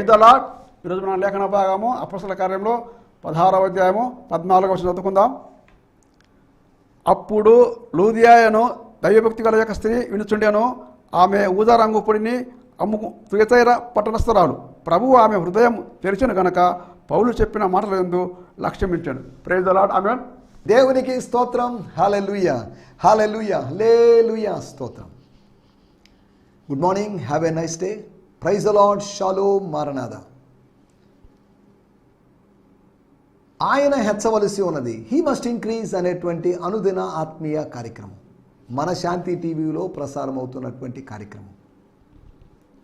ప్రేదలా ఈరోజు మన లేఖన భాగము అపసల కార్యంలో పదహారవ అధ్యాయము పద్నాలుగవ చదువుకుందాం. అప్పుడు లూదియాయను దైవభక్తి గల యొక్క స్త్రీ వినుచుండెను ఆమె ఊదా రంగు పొడిని అమ్ముకు తుయతైర పట్టణస్థరాలు. ప్రభువు ఆమె హృదయం తెరిచిన గనక పౌలు చెప్పిన మాటల ఎందు లక్ష్యమించాడు ప్రేజ్ దలాడ్ ఆమె దేవునికి స్తోత్రం. హాలెలుయ హాలెలుయ హలేలుయ స్తోత్రం. Good morning have a nice day praise the Lord shallow మారనాథ ఆయన హెచ్చవలసి ఉన్నది హీ మస్ట్ ఇంక్రీజ్ అనేటువంటి అనుదిన ఆత్మీయ కార్యక్రమం. మన శాంతి టీవీలో ప్రసారం అవుతున్నటువంటి కార్యక్రమం.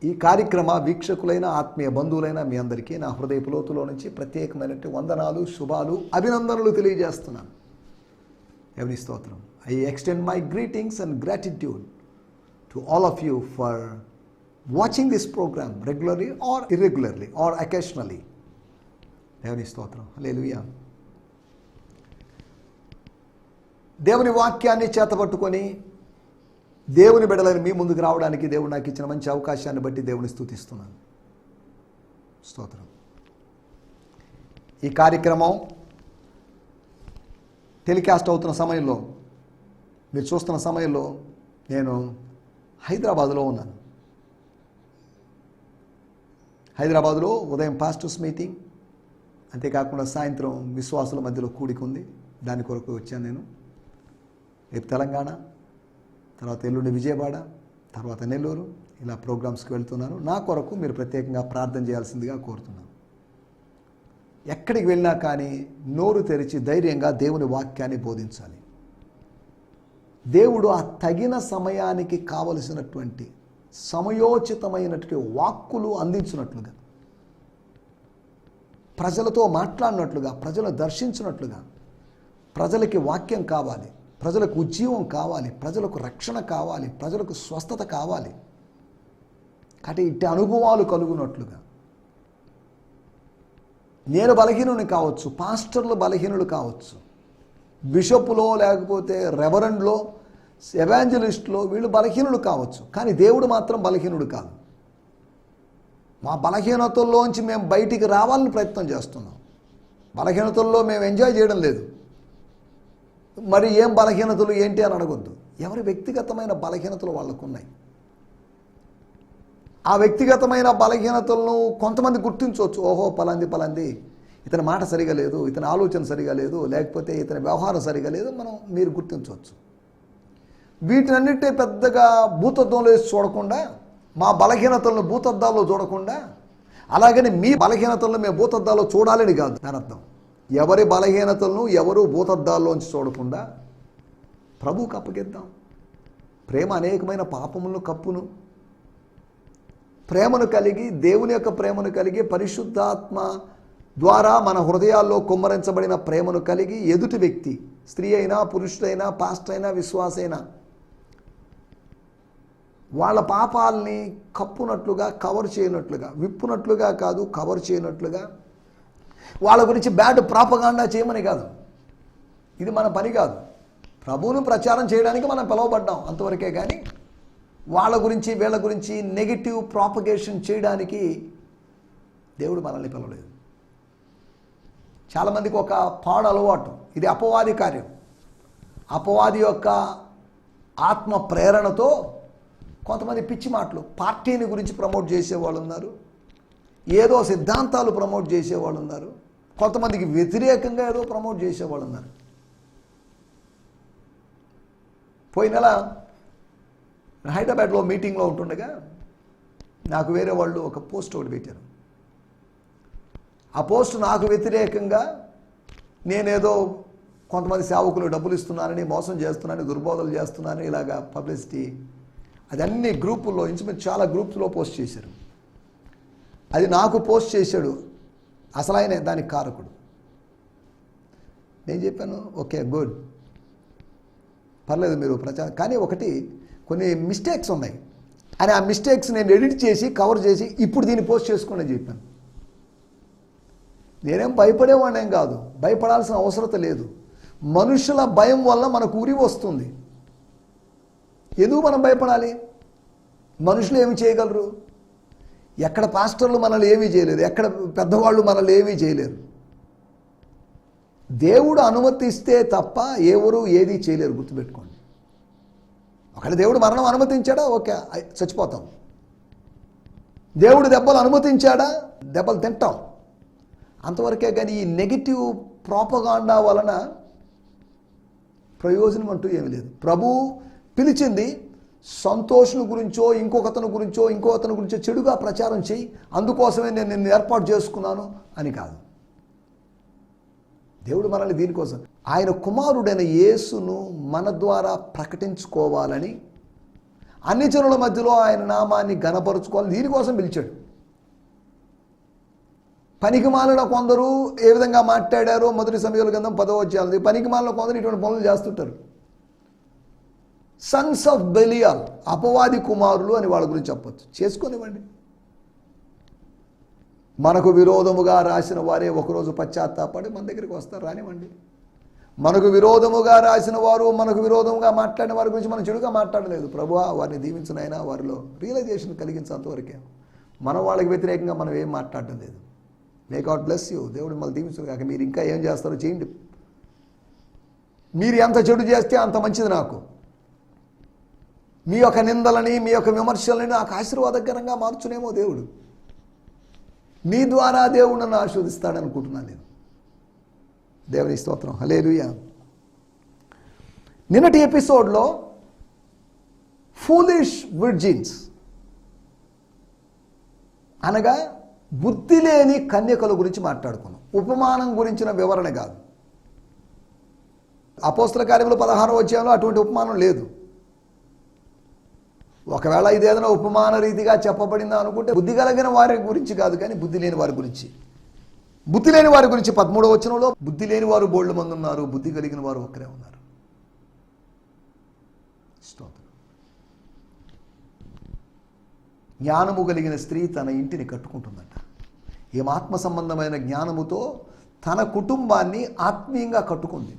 ఈ కార్యక్రమ వీక్షకులైన ఆత్మీయ బంధువులైన మీ అందరికీ నా హృదయపు లోతులో నుంచి ప్రత్యేకమైనటువంటి వందనాలు శుభాలు అభినందనలు తెలియజేస్తున్నాను. ఎవరి స్తోత్రం. I extend my greetings and gratitude to all of you for watching this program regularly or irregularly or occasionally దేవుని స్తోత్రం. లేలుయా దేవుని వాక్యాన్ని చేతపట్టుకొని దేవుని బిడలని మీ ముందుకు రావడానికి దేవుడు నాకు ఇచ్చిన మంచి అవకాశాన్ని బట్టి దేవుని స్థుతిస్తున్నాను. స్తోత్రం. ఈ కార్యక్రమం టెలికాస్ట్ అవుతున్న సమయంలో మీరు చూస్తున్న సమయంలో నేను హైదరాబాద్లో ఉన్నాను. హైదరాబాదులో ఉదయం పాస్టర్స్ మీటింగ్ అంతేకాకుండా సాయంత్రం విశ్వాసుల మధ్యలో కూడిక ఉంది దాని కొరకు వచ్చాను నేను. రేపు తెలంగాణ తర్వాత ఎల్లుండి విజయవాడ తర్వాత నెల్లూరు. ఇలా ప్రోగ్రామ్స్కి వెళ్తున్నాను. నా కొరకు మీరు ప్రత్యేకంగా ప్రార్థన చేయాల్సిందిగా కోరుతున్నాను. ఎక్కడికి వెళ్ళినా కానీ నోరు తెరిచి ధైర్యంగా దేవుని వాక్యాన్ని బోధించాలి. దేవుడు ఆ తగిన సమయానికి కావలసినటువంటి సమయోచితమైనటువంటి వాక్కులు అందించినట్లుగా ప్రజలతో మాట్లాడినట్లుగా ప్రజలను దర్శించినట్లుగా ప్రజలకి వాక్యం కావాలి ప్రజలకు ఉజ్జీవం కావాలి ప్రజలకు రక్షణ కావాలి ప్రజలకు స్వస్థత కావాలి. కాబట్టి ఇట్టి అనుభవాలు కలుగునట్లుగా నేను బలహీనుని కావచ్చు పాస్టర్లు బలహీనులు కావచ్చు బిషపులో లేకపోతే రెవరెండ్లో ఎవాంజలిస్ట్లో వీళ్ళు బలహీనుడు కావచ్చు. కానీ దేవుడు మాత్రం బలహీనుడు కాదు. మా బలహీనతల్లోంచి మేము బయటికి రావాలని ప్రయత్నం చేస్తున్నాం. బలహీనతల్లో మేము ఎంజాయ్ చేయడం లేదు. మరి ఏం బలహీనతలు ఏంటి అని అడగొద్దు. ఎవరి వ్యక్తిగతమైన బలహీనతలు వాళ్ళకు ఉన్నాయి ఆ వ్యక్తిగతమైన బలహీనతలను కొంతమంది గుర్తించవచ్చు. ఓహో పలాంది పలాంది. ఇతని మాట సరిగా లేదు ఇతని ఆలోచన సరిగా లేదు లేకపోతే ఇతని వ్యవహారం సరిగా లేదు మనం మీరు గుర్తించవచ్చు. వీటినన్నిటి పెద్దగా భూతత్వంలో వేసి చూడకుండా మా బలహీనతలను భూతద్దాల్లో చూడకుండా అలాగని మీ బలహీనతలను మేము భూతద్దాల్లో చూడాలని కాదు దాని అర్థం. ఎవరి బలహీనతలను ఎవరు భూతద్దాల్లోంచి చూడకుండా ప్రభువుకు అప్పగిద్దాం. ప్రేమ అనేకమైన పాపములను కప్పును. ప్రేమను కలిగి దేవుని యొక్క ప్రేమను కలిగి పరిశుద్ధాత్మ ద్వారా మన హృదయాల్లో కుమ్మరించబడిన ప్రేమను కలిగి ఎదుటి వ్యక్తి స్త్రీ అయినా పురుషుడైనా పాస్ట్ అయినా విశ్వాసైనా వాళ్ళ పాపాలని కప్పునట్లుగా కవర్ చేయనట్లుగా విప్పునట్లుగా కాదు కవర్ చేయనట్లుగా. వాళ్ళ గురించి బ్యాడ్ ప్రాపగాండా చేయమని కాదు. ఇది మన పని కాదు. ప్రభువును ప్రచారం చేయడానికి మనం పిలువబడ్డాం అంతవరకే కానీ వాళ్ళ గురించి వీళ్ళ గురించి నెగిటివ్ ప్రాపగేషన్ చేయడానికి దేవుడు మనల్ని పిలవలేదు. చాలామందికి ఒక పాడు అలవాటు. ఇది అపవాది కార్యం. అపవాది యొక్క ఆత్మ ప్రేరణతో కొంతమంది పిచ్చి మాటలు. పార్టీని గురించి ప్రమోట్ చేసేవాళ్ళు ఉన్నారు. ఏదో సిద్ధాంతాలు ప్రమోట్ చేసేవాళ్ళు ఉన్నారు. కొంతమందికి వ్యతిరేకంగా ఏదో ప్రమోట్ చేసేవాళ్ళు ఉన్నారు. పోయిన నెల హైదరాబాద్లో మీటింగ్లో ఉంటుండగా నాకు వేరే వాళ్ళు ఒక పోస్ట్ ఒకటి పెట్టారు. ఆ పోస్ట్ నాకు వ్యతిరేకంగా నేనేదో కొంతమంది సేవకులు డబ్బులు ఇస్తున్నానని మోసం చేస్తున్నానని దుర్బోధలు చేస్తున్నానని ఇలాగా పబ్లిసిటీ అది అన్ని గ్రూపుల్లో ఇంచుమించు చాలా గ్రూప్స్లో పోస్ట్ చేశారు. అది నాకు పోస్ట్ చేశాడు. అసలు ఆయన దానికి కారకుడు. నేను చెప్పాను ఓకే గుడ్. పర్లేదు మీరు ప్రచారం. కానీ ఒకటి కొన్ని మిస్టేక్స్ ఉన్నాయి. అని ఆ మిస్టేక్స్ నేను ఎడిట్ చేసి కవర్ చేసి ఇప్పుడు దీన్ని పోస్ట్ చేసుకోండి చెప్పాను. నేనేం భయపడేవాడేం కాదు. భయపడాల్సిన అవసరత లేదు. మనుషుల భయం వల్ల మనకు ఉరి వస్తుంది. ఎందుకు మనం భయపడాలి? మనుషులు ఏమి చేయగలరు? ఎక్కడ పాస్టర్లు మనల్ని ఏమీ చేయలేరు ఎక్కడ పెద్దవాళ్ళు మనల్ని ఏమీ చేయలేరు దేవుడు అనుమతిస్తే తప్ప ఎవరు ఏది చేయలేరు గుర్తుపెట్టుకోండి. ఒకవేళ దేవుడు మరణం అనుమతించాడా? ఓకే చచ్చిపోతాం. దేవుడు దెబ్బలు అనుమతించాడా? దెబ్బలు తింటాం. అంతవరకే కానీ ఈ నెగిటివ్ ప్రాపగాండా వలన ప్రయోజనం అంటూ ఏమీ లేదు. ప్రభు పిలిచింది సంతోషుని గురించో ఇంకొకతను గురించో ఇంకో అతని గురించో చెడుగా ప్రచారం చేయి అందుకోసమే నేను నిన్ను ఏర్పాటు చేసుకున్నాను అని కాదు. దేవుడు మనల్ని దీనికోసం ఆయన కుమారుడైన యేసును మన ద్వారా ప్రకటించుకోవాలని అన్ని జనుల మధ్యలో ఆయన నామాన్ని గణపరుచుకోవాలని దీనికోసం పిలిచాడు. పనికి మాలిన కొందరు ఏ విధంగా మాట్లాడారో మొదటి సమయంలో గంధం పదవ వచ్చేది పనికి మాలిన కొందరు ఇటువంటి పనులు చేస్తుంటారు. సన్స్ ఆఫ్ బెలియల్ అపవాది కుమారులు అని వాళ్ళ గురించి చెప్పొచ్చు. చేసుకొనివ్వండి. మనకు విరోధముగా రాసిన వారే ఒకరోజు పశ్చాత్తాపడి మన దగ్గరికి వస్తారు రానివ్వండి. మనకు విరోధముగా రాసిన వారు మనకు విరోధముగా మాట్లాడిన వారి గురించి మనం చెడుగా మాట్లాడలేదు. ప్రభు వారిని దీవించినైనా వారిలో రియలైజేషన్ కలిగించేంతవరకే మన వాళ్ళకి వ్యతిరేకంగా మనం ఏం మాట్లాడటం లేదు. మే గాడ్ బ్లెస్ యూ దేవుడు మళ్ళీ దీవించు కాక మీరు ఇంకా ఏం చేస్తారో చేయండి. మీరు ఎంత చెడు చేస్తే అంత మంచిది నాకు. మీ యొక్క నిందలని మీ యొక్క విమర్శలని నాకు ఆశీర్వాదకరంగా మార్చునేమో దేవుడు. మీ ద్వారా దేవుడు నన్ను ఆశీర్వదిస్తాడనుకుంటున్నాను నేను. దేవుని స్తోత్రం. హలేలుయ నిన్నటి ఎపిసోడ్లో ఫూలిష్ విర్జిన్స్ అనగా బుద్ధి లేని కన్యకల గురించి మాట్లాడుకున్నాం. ఉపమానం గురించిన వివరణ కాదు. అపోస్తల కార్యంలో పదహారో వచ్చాలో అటువంటి ఉపమానం లేదు. ఒకవేళ ఇది ఏదైనా ఉపమాన రీతిగా చెప్పబడిందా అనుకుంటే బుద్ధి కలిగిన వారి గురించి కాదు కానీ బుద్ధి లేని వారి గురించి. బుద్ధి లేని వారి గురించి పదమూడవ వచనంలో బుద్ధి లేని వారు బోళ్ళు మంది ఉన్నారు బుద్ధి కలిగిన వారు ఒక్కరే ఉన్నారు. స్తోత్రం. జ్ఞానము కలిగిన స్త్రీ తన ఇంటిని కట్టుకుంటుందట. ఏం ఆత్మ సంబంధమైన జ్ఞానముతో తన కుటుంబాన్ని ఆత్మీయంగా కట్టుకుంది.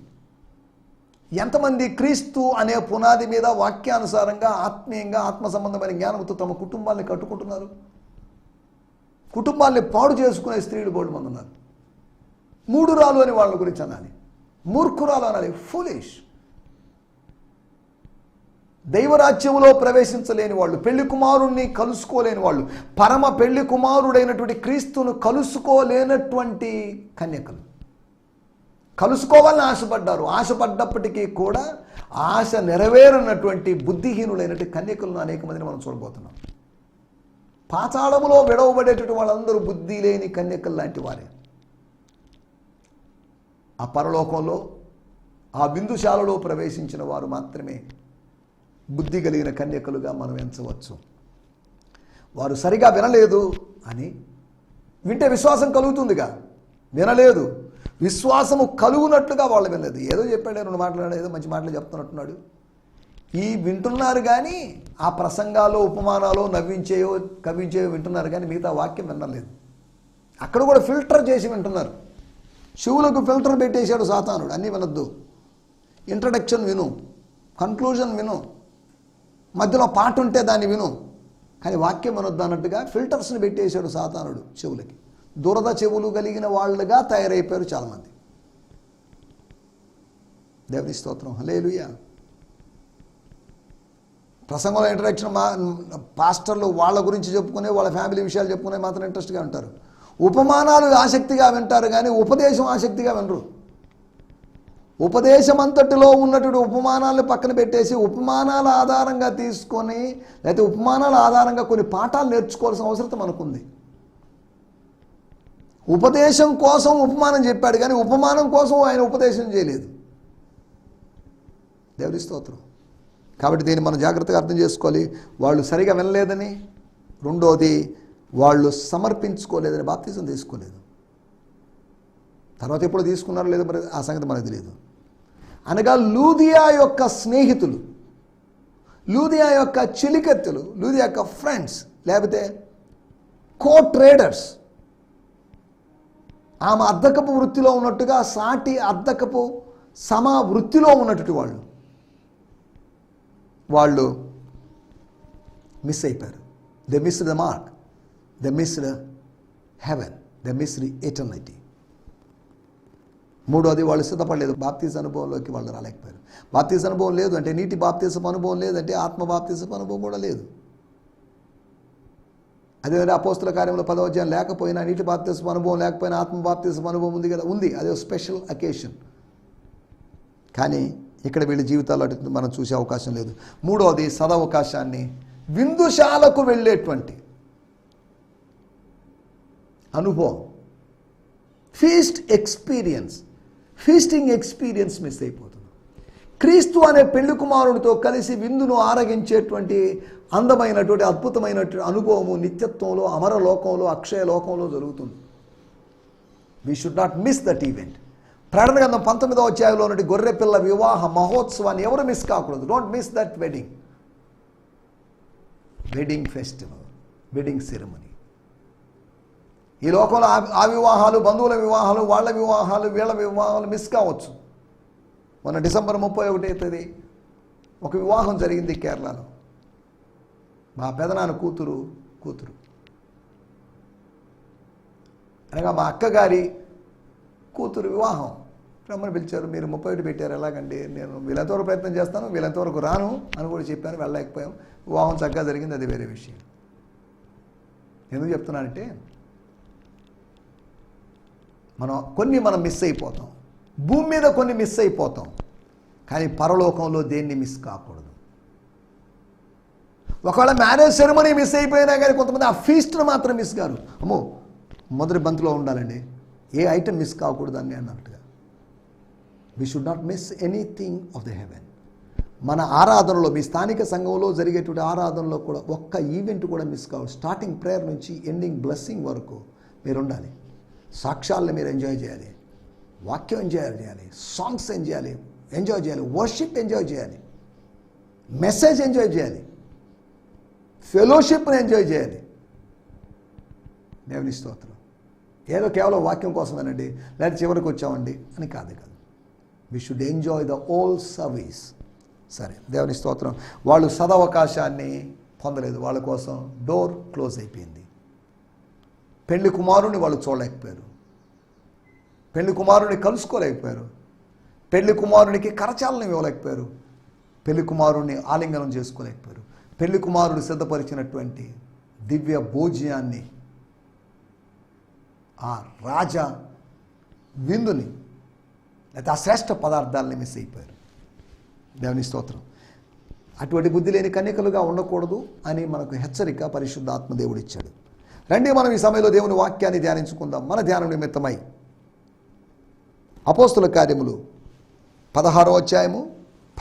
ఎంతమంది క్రీస్తు అనే పునాది మీద వాక్యానుసారంగా ఆత్మీయంగా ఆత్మ సంబంధమైన జ్ఞానంతో తమ కుటుంబాన్ని కట్టుకుంటున్నారు? కుటుంబాన్ని పాడు చేసుకునే స్త్రీలు బోర్డు మంది ఉన్నారు. మూడు రాలు అని వాళ్ళ గురించి అనాలి. మూర్ఖురాలు అనాలి. ఫులిష్ దైవరాజ్యంలో ప్రవేశించలేని వాళ్ళు పెళ్ళి కుమారుణ్ణి కలుసుకోలేని వాళ్ళు పరమ పెళ్ళి కుమారుడైనటువంటి క్రీస్తును కలుసుకోలేనటువంటి కన్యకలు. కలుసుకోవాలని ఆశపడ్డారు. ఆశపడ్డప్పటికీ కూడా ఆశ నెరవేరినటువంటి బుద్ధిహీనులైనటువంటి కన్యకలను అనేక మందిని మనం చూడబోతున్నాం. పాతాళములో విడవబడేటువంటి వాళ్ళందరూ బుద్ధి లేని కన్యకలు లాంటి వారే. ఆ పరలోకంలో ఆ బిందుశాలలో ప్రవేశించిన వారు మాత్రమే బుద్ధి కలిగిన కన్యకలుగా మనం ఎంచవచ్చు. వారు సరిగా వినలేదు అని వింటే విశ్వాసం కలుగుతుందిగా. వినలేదు. విశ్వాసము కలుగునట్లుగా వాళ్ళు వినలేదు ఏదో చెప్పాడు రెండు మాట్లాడాడు ఏదో మంచి మాటలు చెప్తున్నట్టున్నాడు. ఈ వింటున్నారు కానీ ఆ ప్రసంగాలు ఉపమానాలు నవ్వించేయో కవించేయో వింటున్నారు కానీ మిగతా వాక్యం వినలేదు. అక్కడ కూడా ఫిల్టర్ చేసి వింటున్నారు. శివులకు ఫిల్టర్ పెట్టేశాడు సాతానుడు. అన్నీ వినొద్దు. ఇంట్రడక్షన్ విను. కన్క్లూజన్ విను. మధ్యలో పాట ఉంటే దాన్ని విను. కానీ వాక్యం వినొద్దు అన్నట్టుగా ఫిల్టర్స్ని పెట్టేశాడు సాతానుడు చెవులకి దురద చెవులు కలిగిన వాళ్ళుగా తయారైపోయారు చాలామంది. దేవుని స్తోత్రం. హలేలుయా ప్రసంగంలో ఇంటరాక్షన్ మా పాస్టర్లు వాళ్ళ గురించి చెప్పుకునే వాళ్ళ ఫ్యామిలీ విషయాలు చెప్పుకునే మాత్రం ఇంట్రెస్ట్గా ఉంటారు. ఉపమానాలు ఆసక్తిగా వింటారు కానీ ఉపదేశం ఆసక్తిగా వినరు. ఉపదేశం అంతటిలో ఉన్నటువంటి ఉపమానాలను పక్కన పెట్టేసి ఉపమానాల ఆధారంగా తీసుకొని లేకపోతే ఉపమానాల ఆధారంగా కొన్ని పాఠాలు నేర్చుకోవాల్సిన అవసరం మనకుంది. ఉపదేశం కోసం ఉపమానం చెప్పాడు కానీ ఉపమానం కోసం ఆయన ఉపదేశం చేయలేదు. దేవుడి స్తోత్రం. కాబట్టి దీన్ని మనం జాగ్రత్తగా అర్థం చేసుకోవాలి. వాళ్ళు సరిగా వినలేదని రెండోది వాళ్ళు సమర్పించుకోలేదని బాప్తీసం తీసుకోలేదు. తర్వాత ఎప్పుడు తీసుకున్నారో లేదో మరి ఆ సంగతి మనకు తెలియదు. అనగా లూదియా యొక్క స్నేహితులు లూదియా యొక్క చిలికెత్తులు లూదియా యొక్క ఫ్రెండ్స్ లేకపోతే కో ట్రేడర్స్ ఆమె అద్దకపు వృత్తిలో ఉన్నట్టుగా సాటి అద్దకపు సమ వృత్తిలో ఉన్నటువంటి వాళ్ళు. వాళ్ళు మిస్ అయిపోయారు. The miss the mark the missed heaven the missed eternity మూడోది వాళ్ళు సిద్ధపడలేదు. బాప్తీస అనుభవంలోకి వాళ్ళు రాలేకపోయారు. బాప్తీస అనుభవం లేదు అంటే నీటి బాప్తీసపు అనుభవం లేదంటే ఆత్మ బాప్తీసపు అనుభవం కూడా లేదు. అదే అపోస్తుల కార్యంలో పదవధ్యాయం లేకపోయినా నీటి బాప్తీసపు అనుభవం లేకపోయినా ఆత్మ బాప్తీసపు అనుభవం ఉంది కదా ఉంది. అదే స్పెషల్ అకేషన్. కానీ ఇక్కడ వీళ్ళ జీవితాల్లో అటు మనం చూసే అవకాశం లేదు. మూడవది సదవకాశాన్ని విందుశాలకు వెళ్ళేటువంటి అనుభవం. Feast experience feasting experience miss అయిపోతుంది. క్రీస్తు అనే పెళ్ళి కుమారుడితో కలిసి విందును ఆరగించేటువంటి అందమైనటువంటి అద్భుతమైనటువంటి అనుభవము నిత్యత్వంలో అమర లోకంలో అక్షయ లోకంలో జరుగుతుంది. We should not miss that event ప్రకటన గ్రంథం పంతొమ్మిదవ అధ్యాయంలో నుండి గొర్రె పిల్ల వివాహ మహోత్సవాన్ని ఎవరు మిస్ కాకూడదు. Don't miss that wedding wedding festival wedding ceremony ఈ లోకంలో ఆ వివాహాలు బంధువుల వివాహాలు వాళ్ళ వివాహాలు వీళ్ళ వివాహాలు మిస్ కావచ్చు. మొన్న డిసెంబర్ ముప్పై ఒకటి అవుతుంది. ఒక వివాహం జరిగింది కేరళలో. మా పెదనాన్న కూతురు కూతురు. అనగా మా అక్కగారి కూతురు వివాహం. రమ్మని పిలిచారు మీరు ముప్పై ఒకటి పెట్టారు ఎలాగండి? నేను వీళ్ళంతవరకు ప్రయత్నం చేస్తాను వీళ్ళంతవరకు రాను అని కూడా చెప్పాను వెళ్ళలేకపోయాం. వివాహం చక్కగా జరిగింది అది వేరే విషయం. ఎందుకు చెప్తున్నానంటే మనం కొన్ని మనం మిస్ అయిపోతాం. భూమి మీద కొన్ని మిస్ అయిపోతాం. కానీ పరలోకంలో దేన్ని మిస్ కాకూడదు. ఒకవేళ మ్యారేజ్ సెరమనీ మిస్ అయిపోయినా కానీ కొంతమంది ఆ ఫీస్ట్ను మాత్రం మిస్ కారు. అమ్మో మొదటి బంతిలో ఉండాలండి. ఏ ఐటమ్ మిస్ కాకూడదు అని అన్నట్టుగా. We should not miss anything of the heaven మన ఆరాధనలో మీ స్థానిక సంఘంలో జరిగేటువంటి ఆరాధనలో కూడా ఒక్క ఈవెంట్ కూడా మిస్ కావు స్టార్టింగ్ ప్రేయర్ నుంచి ఎండింగ్ బ్లెస్సింగ్ వరకు మీరు ఉండాలి సాక్ష్యాలను మీరు ఎంజాయ్ చేయాలి. వాక్యం ఎంజాయ్ చేయాలి సాంగ్స్ ఎంజాయ్ చేయాలి ఎంజాయ్ చేయాలి వర్షిప్ ఎంజాయ్ చేయాలి మెసేజ్ ఎంజాయ్ చేయాలి ఫెలోషిప్ని ఎంజాయ్ చేయాలి. దేవుని స్తోత్రం. ఏదో కేవలం వాక్యం కోసమేనండి లేదా చివరికి వచ్చామండి అని కాదు కాదు. We should enjoy the whole service సరే దేవుని స్తోత్రం. వాళ్ళు సదవకాశాన్ని పొందలేదు. వాళ్ళ కోసం డోర్ క్లోజ్ అయిపోయింది. పెళ్ళి కుమారుని వాళ్ళు చూడలేకపోయారు. పెళ్ళి కుమారుని కలుసుకోలేకపోయారు. పెళ్ళి కుమారునికి కరచాలనం ఇవ్వలేకపోయారు. పెళ్ళి కుమారుణ్ణి ఆలింగనం చేసుకోలేకపోయారు. పెళ్ళి కుమారుడు సిద్ధపరిచినటువంటి దివ్య భోజ్యాన్ని ఆ రాజా విందుని లేకపోతే ఆ శ్రేష్ఠ పదార్థాలని మిస్ అయిపోయారు. దేవుని స్తోత్రం. అటువంటి బుద్ధి లేని కన్యకలుగా ఉండకూడదు అని మనకు హెచ్చరిక పరిశుద్ధాత్మ దేవుడు ఇచ్చాడు రండి మనం ఈ సమయంలో దేవుని వాక్యాన్ని ధ్యానించుకుందాం. మన ధ్యానం నిమిత్తమై అపోస్తుల కార్యములు పదహారో అధ్యాయము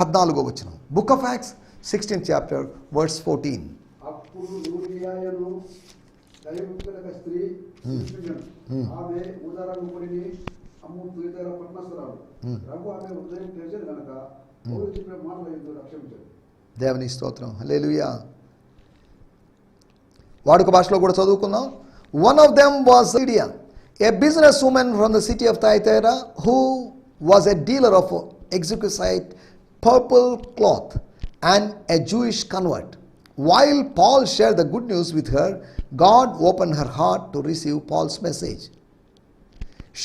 పద్నాలుగో వచనం. Book of Acts sixteen chapter words fourteen దేవుని స్తోత్రం. హల్లెలూయా వాడుక భాషలో కూడా చదువుకుందాం. One of them was Lydia a business woman from the city of Thyatira who was a dealer of exquisite purple cloth and a Jewish convert while Paul share the good news with her God open her heart to receive Paul's message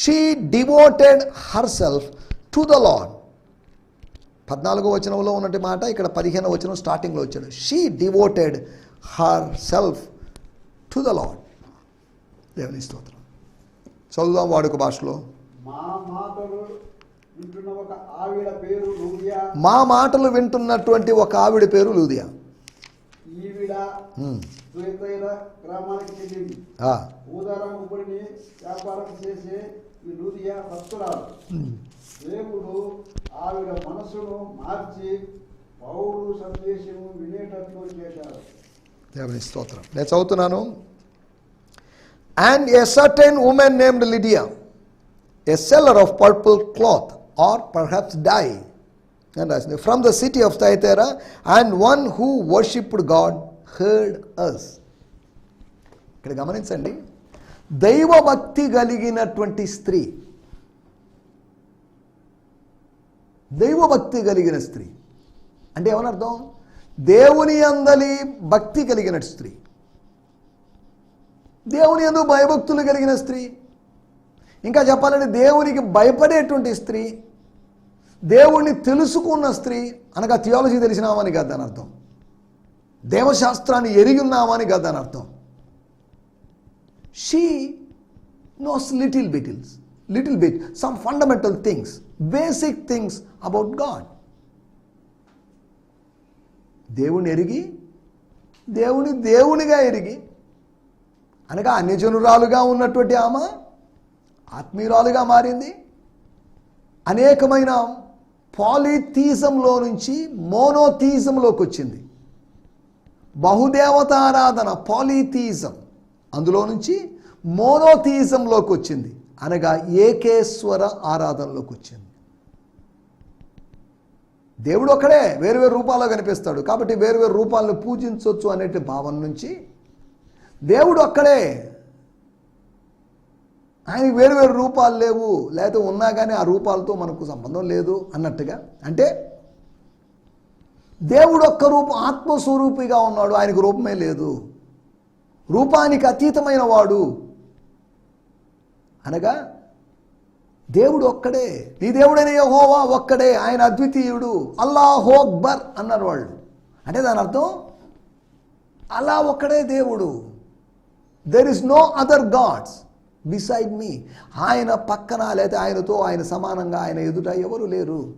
she devoted herself to the Lord పద్నాలుగో వచనంలో ఉన్నటి మాట ఇక్కడ పదిహేనో వచనం స్టార్టింగ్లో వచ్చాడు. She devoted herself to the Lord దేవుని స్తోత్రం. చదువుదాం వాడుక భాషలో. మా మాటలు వింటున్న ఒక ఆవిడ పేరు లూదియా. మా మాటలు వింటున్నటువంటి ఒక ఆవిడ పేరు లూదియా. దేవుడు ఆవిడ మనసును మార్చి పౌరు సందేశము వినేటట్లు దేవుని స్తోత్రం. నేను చదువుతున్నాను. And a certain woman named Lydia a seller of purple cloth or perhaps dye అని రాసింది from the city of Thyatira and one who worshipped God heard us ఇక్కడ గమనించండి. దైవభక్తి కలిగినటువంటి స్త్రీ. దైవభక్తి కలిగిన స్త్రీ. అంటే ఏమనర్థం? దేవుని అందలి భక్తి కలిగిన స్త్రీ. దేవుని ఎందుకు భయభక్తులు కలిగిన స్త్రీ. ఇంకా చెప్పాలంటే దేవునికి భయపడేటువంటి స్త్రీ దేవుణ్ణి తెలుసుకున్న స్త్రీ అనగా థియాలజీ తెలిసినామని కాదు దాని అర్థం. దేవశాస్త్రాన్ని ఎరిగి ఉన్నామని కాదు దాని అర్థం. She knows little bittles little bit some fundamental things basic things about God దేవుని ఎరిగి దేవుని దేవునిగా ఎరిగి అనగా అన్యజనురాలుగా ఉన్నటువంటి ఆమె ఆత్మీయురాలుగా మారింది. అనేకమైన పాలిథీజంలో నుంచి మోనోథీజంలోకి వచ్చింది. బహుదేవతారాధన పాలిథీజం అందులో నుంచి మోనోథీజంలోకి వచ్చింది. అనగా ఏకేశ్వర ఆరాధనలోకి వచ్చింది. దేవుడు ఒక్కడే వేరువేరు రూపాల్లో కనిపిస్తాడు. కాబట్టి వేరు వేరు రూపాలను పూజించవచ్చు అనేటి భావన నుంచి దేవుడు ఒక్కడే. ఆయనకి వేరు వేరు రూపాలు లేవు. లేకపోతే ఉన్నా కానీ ఆ రూపాలతో మనకు సంబంధం లేదు అన్నట్టుగా. అంటే దేవుడు ఒక్క రూపం ఆత్మస్వరూపిగా ఉన్నాడు. ఆయనకు రూపమే లేదు. రూపానికి అతీతమైన వాడు. అనగా దేవుడు ఒక్కడే. నీ దేవుడైన యహోవా ఒక్కడే. ఆయన అద్వితీయుడు. అల్లాహోక్బర్ అన్నారు వాళ్ళు. అంటే దాని అర్థం అలా ఒక్కడే దేవుడు. There is no other gods beside me ఆయన పక్కన లేదా ఆయనతో ఆయన సమానంగా ఆయన ఎదుట ఎవరు లేరు.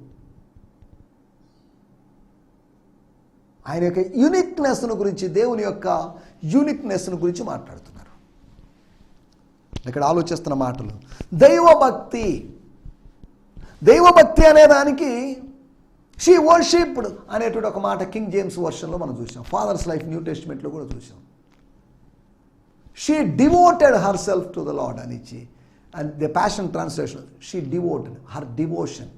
ఆయన యొక్క యూనిక్నెస్ను గురించి దేవుని యొక్క యూనిక్నెస్ను గురించి మాట్లాడుతున్నారు. ఇక్కడ ఆలోచిస్తున్న మాటలు. దైవభక్తి. దైవభక్తి అనే దానికి షీ వర్షిప్డ్ అనేటువంటి ఒక మాట కింగ్ జేమ్స్ వర్షన్లో మనం చూసాం ఫాదర్స్ లైఫ్ న్యూ టెస్ట్మెంట్లో కూడా చూసాం she devoted herself to the Lord అని ఇచ్చి and the passion translation she devoted her devotion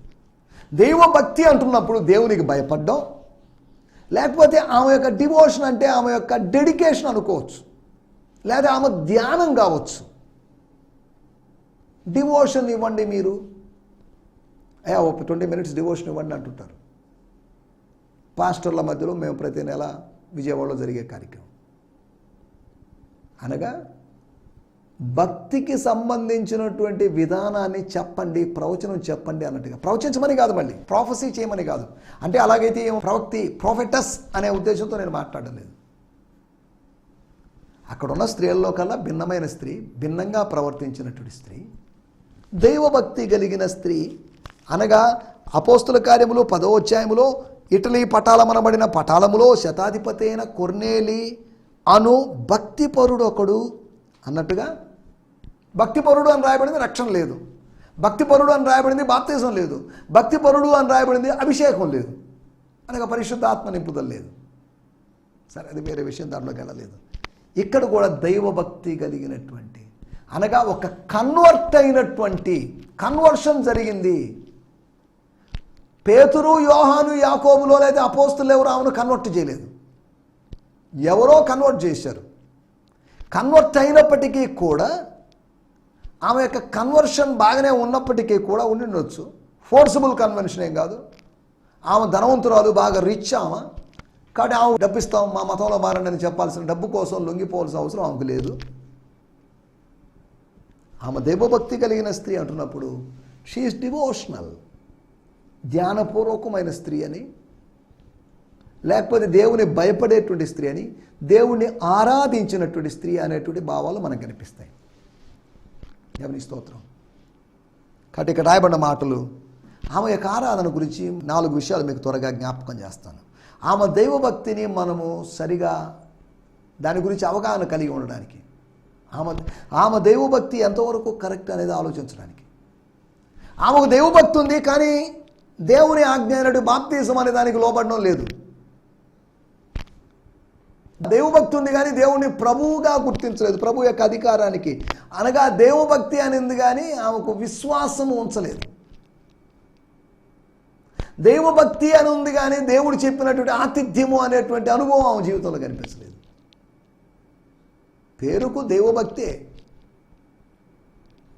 దైవభక్తి అంటున్నప్పుడు దేవునికి భయపడ్డం లేకపోతే ఆమె యొక్క డివోషన్ అంటే ఆమె యొక్క డెడికేషన్ అనుకోవచ్చు లేదా ఆమె ధ్యానం కావచ్చు డివోషన్ ఇవ్వండి మీరు అయ్యా ఒక ట్వంటీ మినిట్స్ డివోషన్ ఇవ్వండి అంటుంటారు పాస్టర్ల మధ్యలో మేము ప్రతి నెల విజయవాడలో జరిగే కార్యక్రమం. అనగా భక్తికి సంబంధించినటువంటి విధానాన్ని చెప్పండి ప్రవచనం చెప్పండి అన్నట్టుగా. ప్రవచించమని కాదు మళ్ళీ ప్రాఫెసీ చేయమని కాదు. అంటే అలాగైతే ఏమో ప్రవక్తి ప్రొఫెటస్ అనే ఉద్దేశంతో నేను మాట్లాడలేదు అక్కడ ఉన్న స్త్రీల్లో కల్లా భిన్నమైన స్త్రీ భిన్నంగా ప్రవర్తించినటువంటి స్త్రీ దైవభక్తి కలిగిన స్త్రీ అనగా అపోస్తుల కార్యములు పదో అధ్యాయములో ఇటలీ పటాలమనబడిన పటాలములో శతాధిపతి అయిన కొర్నేలి అను భక్తిపరుడు ఒకడు అన్నట్టుగా భక్తిపరుడు అని రాయబడింది రక్షణ లేదు. భక్తిపరుడు అని రాయబడింది బాప్తీసం లేదు. భక్తిపరుడు అని రాయబడింది అభిషేకం లేదు. అనగా పరిశుద్ధ ఆత్మ నింపుదల లేదు. సరే అది వేరే విషయం దాంట్లోకి వెళ్ళలేదు. ఇక్కడ కూడా దైవభక్తి కలిగినటువంటి అనగా ఒక కన్వర్ట్ అయినటువంటి కన్వర్షన్ జరిగింది. పేతురు యోహాను యాకోబులో లేదా అపోస్తులు ఎవరు ఆమెను కన్వర్ట్ చేయలేదు. ఎవరో కన్వర్ట్ చేశారు. కన్వర్ట్ అయినప్పటికీ కూడా ఆమె యొక్క కన్వర్షన్ బాగానే ఉన్నప్పటికీ కూడా ఉండిండొచ్చు ఫోర్సబుల్ కన్వెన్షన్ ఏం కాదు. ఆమె ధనవంతురాలు బాగా రిచ్ ఆమె. కాబట్టి ఆమె డబ్బిస్తాం మా మతంలో మారండి అని చెప్పాల్సిన డబ్బు కోసం లొంగిపోవాల్సిన అవసరం ఆమెకు లేదు. ఆమె దైవభక్తి కలిగిన స్త్రీ అంటున్నప్పుడు షీఈస్ డివోషనల్ ధ్యానపూర్వకమైన స్త్రీ అని లేకపోతే దేవుని భయపడేటువంటి స్త్రీ అని దేవుణ్ణి ఆరాధించినటువంటి స్త్రీ అనేటువంటి భావాలు మనకు కనిపిస్తాయి. దేవుని స్తోత్రం. కాబట్టి ఇక్కడ రాయబడిన మాటలు ఆమె యొక్క ఆరాధన గురించి నాలుగు విషయాలు మీకు త్వరగా జ్ఞాపకం చేస్తాను. ఆమె దైవభక్తిని మనము సరిగా దాని గురించి అవగాహన కలిగి ఉండడానికి ఆమె ఆమె దైవభక్తి ఎంతవరకు కరెక్ట్ అనేది ఆలోచించడానికి. ఆమెకు దైవభక్తి ఉంది కానీ దేవుని ఆజ్ఞ అయినట్టు బాప్తీసం అనే దానికి లోబడడం లేదు. దేవుభక్తి ఉంది కానీ దేవుని ప్రభువుగా గుర్తించలేదు. ప్రభు యొక్క అధికారానికి. అనగా దేవుభక్తి అనింది కానీ ఆమెకు విశ్వాసం ఉంచలేదు. దైవభక్తి అని ఉంది కానీ దేవుడు చెప్పినటువంటి ఆతిథ్యము అనేటువంటి అనుభవం ఆమె జీవితంలో కనిపించలేదు. పేరుకు దైవభక్తే.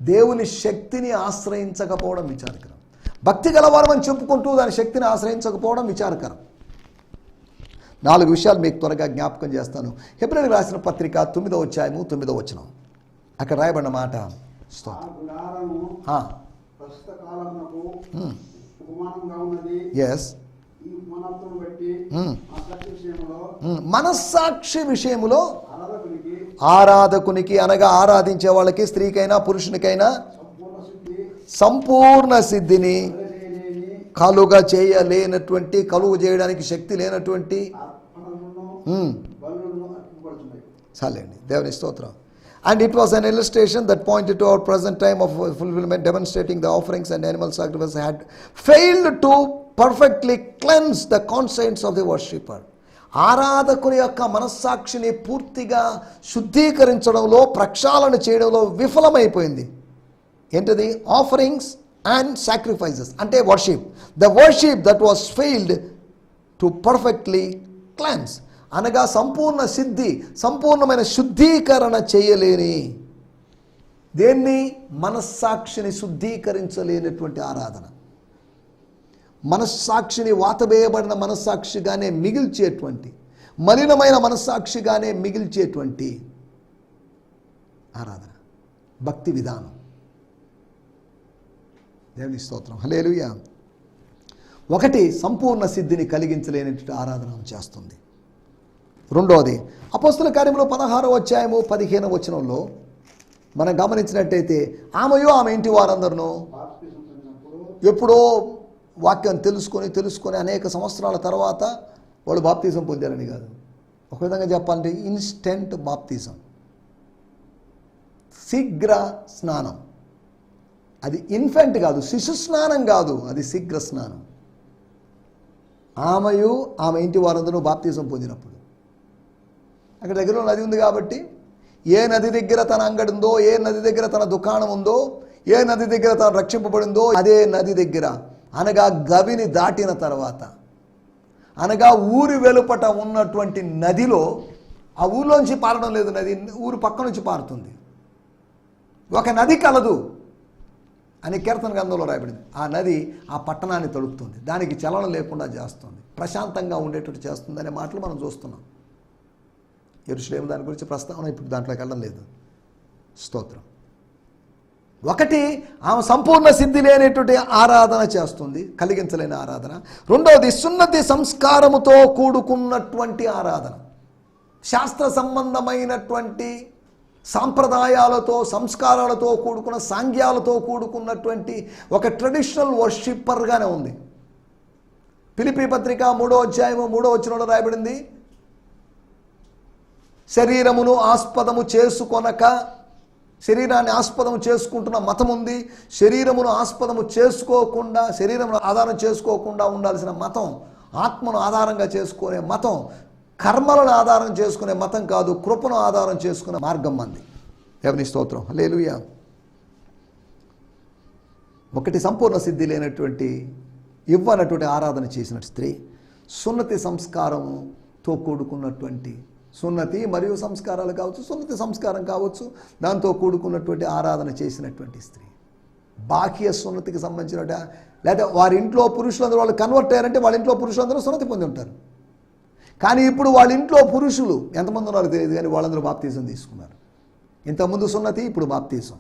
దేవుని శక్తిని ఆశ్రయించకపోవడం విచారకరం. భక్తి గలవారం అని చెప్పుకుంటూ దాని శక్తిని ఆశ్రయించకపోవడం విచారకరం. నాలుగు విషయాలు మీకు త్వరగా జ్ఞాపకం చేస్తాను. ఫిబ్రవరి రాసిన పత్రిక తొమ్మిదో అధ్యాయము తొమ్మిదో వచనం. అక్కడ రాయబడిన మాట ఎస్ మనస్సాక్షి విషయములో ఆరాధకునికి అనగా ఆరాధించే వాళ్ళకి స్త్రీకైనా పురుషునికైనా సంపూర్ణ సిద్ధిని కలుగా చేయలేనటువంటి కలుగు చేయడానికి శక్తి లేనటువంటి. అర్పింపబడుతున్నాయి చాలండి దేవుని స్తోత్రం. And it was an illustration that pointed to our present time of fulfilment demonstrating the offerings and animal sacrifice had failed to perfectly cleanse the conscience of the worshipper ఆరాధకుని యొక్క మనస్సాక్షిని పూర్తిగా శుద్ధీకరించడంలో ప్రక్షాళన చేయడంలో విఫలమైపోయింది. ఏంటది? ఆఫరింగ్స్ అండ్ సాక్రిఫైసెస్ అంటే worship the worship that was failed to perfectly cleanse అనగా సంపూర్ణ సిద్ధి సంపూర్ణమైన శుద్ధీకరణ చేయలేని దేన్ని మనస్సాక్షిని శుద్ధీకరించలేనటువంటి ఆరాధన. మనస్సాక్షిని వాతవేయబడిన మనస్సాక్షిగానే మిగిల్చేటువంటి మలినమైన మనస్సాక్షిగానే మిగిల్చేటువంటి ఆరాధన. భక్తి విధానం. దేవుని స్తోత్రం. హలేలుయ ఒకటి సంపూర్ణ సిద్ధిని కలిగించలేనటువంటి ఆరాధన చేస్తుంది. రెండవది అపోస్తుల కార్యంలో పదహారో అధ్యాయము పదిహేను వచనంలో మనం గమనించినట్టయితే ఆమెయో ఆమె ఇంటి వారందరూ ఎప్పుడో వాక్యం తెలుసుకొని తెలుసుకొని అనేక సంవత్సరాల తర్వాత వాళ్ళు బాప్తీసం పొందారని కాదు. ఒక విధంగా చెప్పాలంటే ఇన్స్టెంట్ బాప్తిజం శీఘ్ర స్నానం. అది ఇన్ఫెంట్ కాదు శిశు స్నానం కాదు అది శీఘ్ర స్నానం. ఆమెయు ఆమె ఇంటి వారందరూ బాప్తీసం పొందినప్పుడు. అక్కడ దగ్గరలో నది ఉంది కాబట్టి ఏ నది దగ్గర తన అంగడి ఉందో ఏ నది దగ్గర తన దుకాణం ఉందో ఏ నది దగ్గర తను రక్షింపబడిందో అదే నది దగ్గర. అనగా గవిని దాటిన తర్వాత. అనగా ఊరి వెలుపట ఉన్నటువంటి నదిలో ఆ ఊర్లోంచి పారడం లేదు నది ఊరు పక్క నుంచి పారుతుంది. ఒక నది కలదు. అని కీర్తన గ్రంథంలో రాయబడింది. ఆ నది ఆ పట్టణాన్ని తడుపుతుంది. దానికి చలనం లేకుండా చేస్తుంది. ప్రశాంతంగా ఉండేటట్టు చేస్తుంది అనే మాటలు మనం చూస్తున్నాం. ఎరుషులేం దాని గురించి ప్రస్తావన ఇప్పుడు దాంట్లోకి వెళ్ళడం లేదు. స్తోత్రం. ఒకటి ఆమె సంపూర్ణ సిద్ధి లేనటువంటి ఆరాధన చేస్తుంది. కలిగించలేని ఆరాధన. రెండవది సున్నతి సంస్కారముతో కూడుకున్నటువంటి ఆరాధన. శాస్త్ర సంబంధమైనటువంటి సాంప్రదాయాలతో సంస్కారాలతో కూడుకున్న సాంగ్యాలతో కూడుకున్నటువంటి ఒక ట్రెడిషనల్ వర్షిప్పర్గానే ఉంది. పిలిపి పత్రిక మూడో అధ్యాయము మూడో వచనంలో రాయబడింది. శరీరమును ఆస్పదము చేసుకొనక శరీరాన్ని ఆస్పదము చేసుకుంటున్న మతం ఉంది శరీరమును ఆస్పదము చేసుకోకుండా శరీరమును ఆధారం చేసుకోకుండా ఉండాల్సిన మతం ఆత్మను ఆధారంగా చేసుకునే మతం కర్మలను ఆధారం చేసుకునే మతం కాదు కృపను ఆధారం చేసుకునే మార్గం మంది. ఎవరి స్తోత్రం. లేలుయా ఒకటి సంపూర్ణ సిద్ధి లేనటువంటి ఇవ్వనటువంటి ఆరాధన చేసిన స్త్రీ సున్నతి సంస్కారంతో కూడుకున్నటువంటి సున్నతి మరియు సంస్కారాలు కావచ్చు సున్నతి సంస్కారం కావచ్చు దాంతో కూడుకున్నటువంటి ఆరాధన చేసినటువంటి స్త్రీ. బాహ్య సున్నతికి సంబంధించిన లేదా వారి ఇంట్లో పురుషులందరూ వాళ్ళు కన్వర్ట్ అయ్యారంటే వాళ్ళ ఇంట్లో పురుషులందరూ సున్నతి పొంది ఉంటారు. కానీ ఇప్పుడు వాళ్ళ ఇంట్లో పురుషులు ఎంతమంది ఉన్నారో తెలియదు కానీ వాళ్ళందరూ బాప్తీసం తీసుకున్నారు. ఇంతకుముందు సున్నతి ఇప్పుడు బాప్తీసం.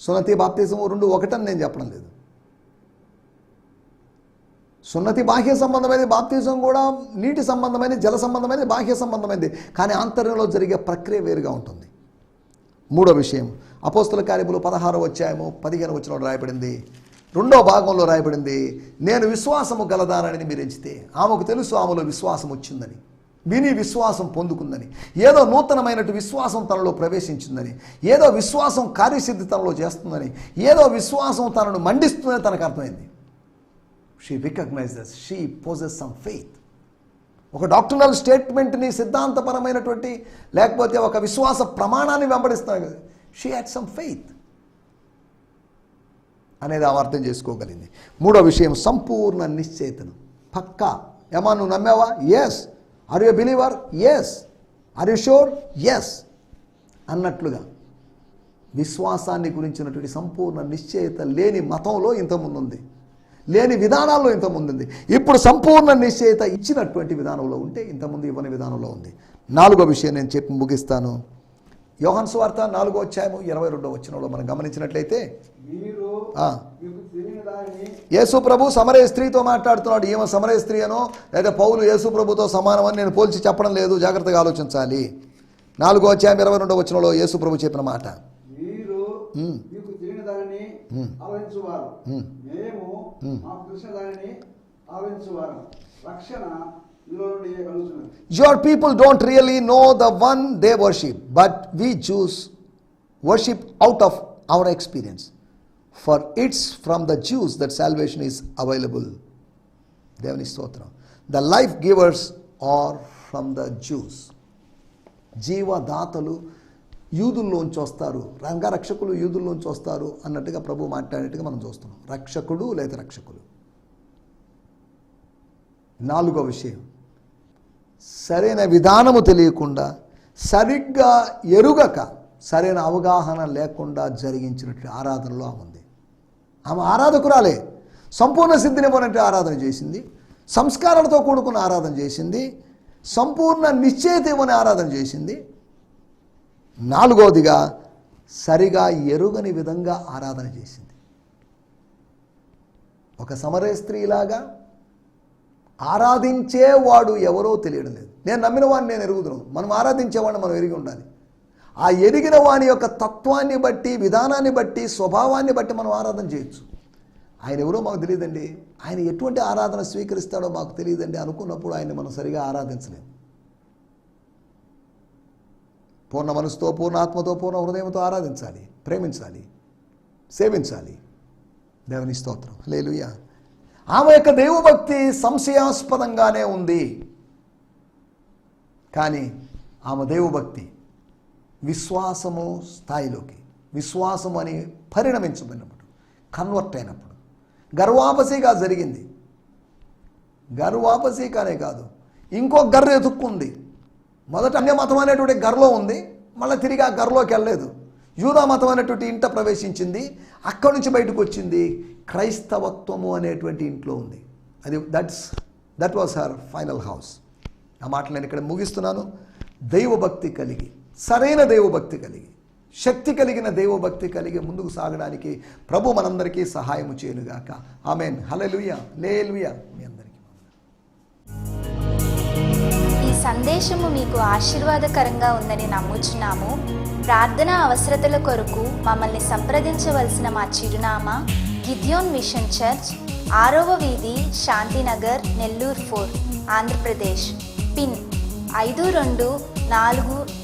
సున్నతి బాప్తీసం రెండు ఒకటని నేను చెప్పడం లేదు. సున్నతి బాహ్య సంబంధమైనది బాప్తీసం కూడా నీటి సంబంధమైనది జల సంబంధమైనది బాహ్య సంబంధమైనది. కానీ ఆంతర్యంలో జరిగే ప్రక్రియ వేరుగా ఉంటుంది. మూడో విషయం అపోస్తుల కార్యములు పదహారో వచ్చాయము పదిహేను వచ్చిన రాయబడింది. రెండో భాగంలో రాయబడింది నేను విశ్వాసము గలదానని మీరు ఎంచితే ఆమెకు తెలుసు ఆమెలో విశ్వాసం వచ్చిందని విని విశ్వాసం పొందుకుందని ఏదో నూతనమైనటు విశ్వాసం తనలో ప్రవేశించిందని ఏదో విశ్వాసం కార్యసిద్ధి తనలో చేస్తుందని ఏదో విశ్వాసం తనను మండిస్తుందని తనకు అర్థమైంది. She recognises she poses some faith ఒక డాక్టరల్ స్టేట్మెంట్ని సిద్ధాంతపరమైనటువంటి లేకపోతే ఒక విశ్వాస ప్రమాణాన్ని వెంబడిస్తాను కదా. షీ హ్యాడ్ సమ్ ఫెయిత్ అనేది ఆమె అర్థం చేసుకోగలిగింది. మూడో విషయం సంపూర్ణ నిశ్చయితను పక్కా. ఏమా నువ్వు నమ్మావా? Yes are you believer yes are you sure yes అన్నట్లుగా. విశ్వాసాన్ని గురించినటువంటి సంపూర్ణ నిశ్చయిత లేని మతంలో ఇంతకుముందు ఉంది లేని విధానాల్లో ఇంతకుముందు ఉంది ఇప్పుడు సంపూర్ణ నిశ్చయిత ఇచ్చినటువంటి విధానంలో ఉంటే ఇంతకుముందు ఇవ్వని విధానంలో ఉంది. నాలుగో విషయం నేను చెప్పి ముగిస్తాను. యోహన్ స్వార్త నాలుగో అధ్యాయము ఇరవై రెండో వచ్చినలో మనం గమనించినట్లయితే మీరు ఆ, మీకు తెలియని దానిని యేసు ప్రభు సమరయ స్త్రీతో మాట్లాడుతున్నాడు. ఈమె సమరయ స్త్రీ అనో లేదా పౌలు యేసు ప్రభుతో సమానమని నేను పోల్చి చెప్పడం లేదు. జాగ్రత్తగా ఆలోచించాలి. నాలుగో అధ్యాయం ఇరవై రెండో వచనంలో యేసు ప్రభు చెప్పిన మాట. మీరు మ్మ్. మీకు తెలియని దానిని ఆలోచించువారు మ్మ్. మేము మాకు తెలిసిన దానిని ఆలోచించువారు రక్షణ మీలో నుండి కలుగుతున్నది Your for it's from the Jews that salvation is available దేవుని స్తోత్రం. The life givers are from the Jews జీవదాతలు యూదుల్లోంచి వస్తారు. రంగరక్షకులు యూదుల్లోంచి వస్తారు అన్నట్టుగా ప్రభు మాట్లాడినట్టుగా మనం చూస్తున్నాం. రక్షకుడు లేదా రక్షకులు. నాలుగో విషయం. సరైన విధానము తెలియకుండా సరిగ్గా ఎరుగక సరైన అవగాహన లేకుండా జరిగించినట్టు ఆరాధనలో ఉంది ఆమె ఆరాధకురాలే. సంపూర్ణ సిద్ధినివ్వనట్టు ఆరాధన చేసింది. సంస్కారాలతో కూడుకున్న ఆరాధన చేసింది. సంపూర్ణ నిశ్చయిత ఇవ్వని ఆరాధన చేసింది. నాలుగవదిగా సరిగా ఎరుగని విధంగా ఆరాధన చేసింది. ఒక సమరే స్త్రీలాగా ఆరాధించేవాడు ఎవరో తెలియడం లేదు. నేను నమ్మిన వాడిని నేను ఎరుగుతున్నాను. మనం ఆరాధించేవాడిని మనం ఎరిగి ఉండాలి. ఆ ఎరిగిన వాని యొక్క తత్వాన్ని బట్టి విధానాన్ని బట్టి స్వభావాన్ని బట్టి మనం ఆరాధన చేయొచ్చు. ఆయన ఎవరో మాకు తెలియదండి. ఆయన ఎటువంటి ఆరాధన స్వీకరిస్తాడో మాకు తెలియదండి అనుకున్నప్పుడు ఆయన్ని మనం సరిగా ఆరాధించలేము పూర్ణ మనసుతో పూర్ణ ఆత్మతో పూర్ణ హృదయంతో ఆరాధించాలి ప్రేమించాలి సేవించాలి. దేవుని స్తోత్రం. లేలుయ్యా ఆమె యొక్క దేవభక్తి సంశయాస్పదంగానే ఉంది. కానీ ఆమె దేవభక్తి విశ్వాసము స్థాయిలోకి విశ్వాసం అని పరిణమించబడినప్పుడు కన్వర్ట్ అయినప్పుడు. గర్వాపసిగా జరిగింది. గర్వాపసికానే కాదు. ఇంకో గర్ర ఎతుక్కుంది. మొదట అన్య మతం అనేటువంటి గర్రలో ఉంది. మళ్ళీ తిరిగి ఆ గర్రలోకి వెళ్ళలేదు. యూదా మతం అనేటువంటి ఇంట ప్రవేశించింది. అక్కడి నుంచి బయటకు వచ్చింది. క్రైస్తవత్వము అనేటువంటి ఇంట్లో ఉంది. అది that's that was her final house ఆ మాటలు నేను ఇక్కడ ముగిస్తున్నాను. దైవభక్తి కలిగి. సరైన దేవభక్తి కలిగి శక్తి కలిగిన దేవభక్తి కలిగి ముందుకు సాగడానికి ప్రభు మనందరికీ సహాయము చేయనుగాక. ఆమెన్. హలలుయ లేలుయ మీ అందరికీ ఈ సందేశము మీకు ఆశీర్వాదకరంగా ఉందని నమ్ముచున్నాము. ప్రార్థన అవసరతల కొరకు మమ్మల్ని సంప్రదించవలసిన మా చిరునామా గిద్యోన్ మిషన్ చర్చ్ ఆరవ వీధి శాంతినగర్ నెల్లూరు ఫోర్ ఆంధ్రప్రదేశ్. పిన్ ఐదు రెండు నాలుగు